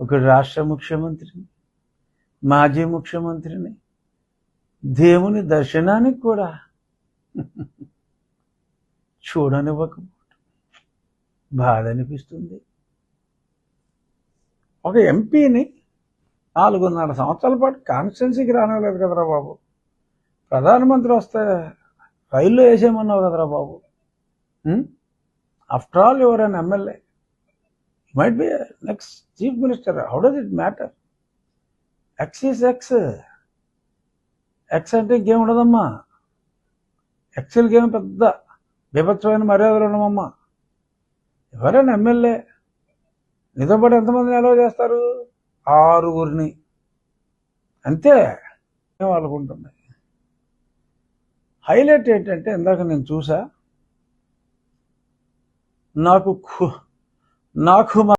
ఒక రాష్ట్ర ముఖ్యమంత్రిని మాజీ ముఖ్యమంత్రిని దేవుని దర్శనానికి కూడా చూడనివ్వకపోవటం బాధ అనిపిస్తుంది ఒక ఎంపీని నాలుగున్నర సంవత్సరాల పాటు కాన్స్టిట్యున్సీకి రానివ్వలేదు కదరా బాబు. ప్రధానమంత్రి వస్తే రైల్లో వేసేయమన్నావు కదరా బాబు. ఆఫ్టర్ ఆల్ ఎవరైనా MLA might be next chief minister how does it matter ex is ex ex అంటే ఇంకేం ఉండదమ్మా? ఎక్సెల్ ఏమి పెద్ద బీభత్సమైన మర్యాదలు ఉండమమ్మా. ఎవరైనా ఎమ్మెల్యే నీతో పాటు ఎంతమందిని అలవ్ చేస్తారు? ఆరుగురిని. అంతే. వాళ్ళకు ఉంటుంది హైలైట్ ఏంటంటే ఇందాక నేను చూసా నాకు नाखुमा